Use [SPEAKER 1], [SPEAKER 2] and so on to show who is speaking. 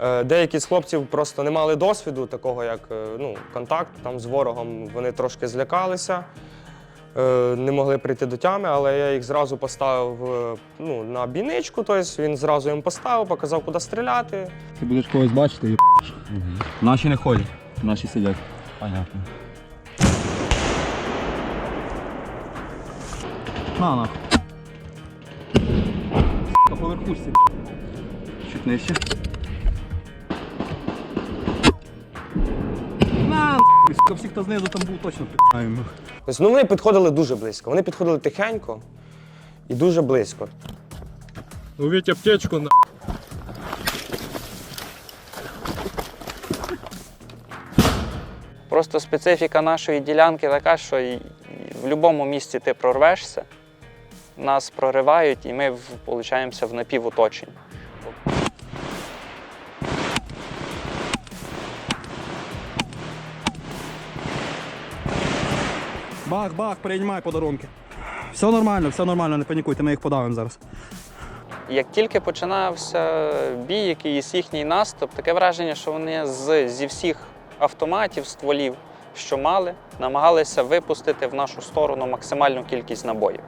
[SPEAKER 1] Е, Деякі з хлопців просто не мали досвіду, такого як е, ну, контакт там, з ворогом. Вони трошки злякалися, е, не могли прийти до тями, але я їх зразу поставив ну, на бійничку, тобто він зразу їм поставив, показав, куди стріляти.
[SPEAKER 2] Ти будеш когось бачити і Наші не ходять, наші сидять. Понятно. На нахуй. Сука, поверхушці. Чуть нижче. Сука, всі, хто знизу там був, точно пи***аємо.
[SPEAKER 1] Тобто, ну, вони підходили дуже близько. Вони підходили тихенько і дуже близько.
[SPEAKER 3] Увидь аптечку на.
[SPEAKER 4] Просто специфіка нашої ділянки така, що в будь-якому місці ти прорвешся, нас проривають, і ми виходимо в напівоточенні.
[SPEAKER 2] Бах, бах, приймай подарунки. Все нормально, все нормально, не панікуйте, ми їх подавимо зараз.
[SPEAKER 4] Як тільки починався бій, якийсь їхній наступ, таке враження, що вони з, зі всіх автоматів, стволів, що мали, намагалися випустити в нашу сторону максимальну кількість набоїв.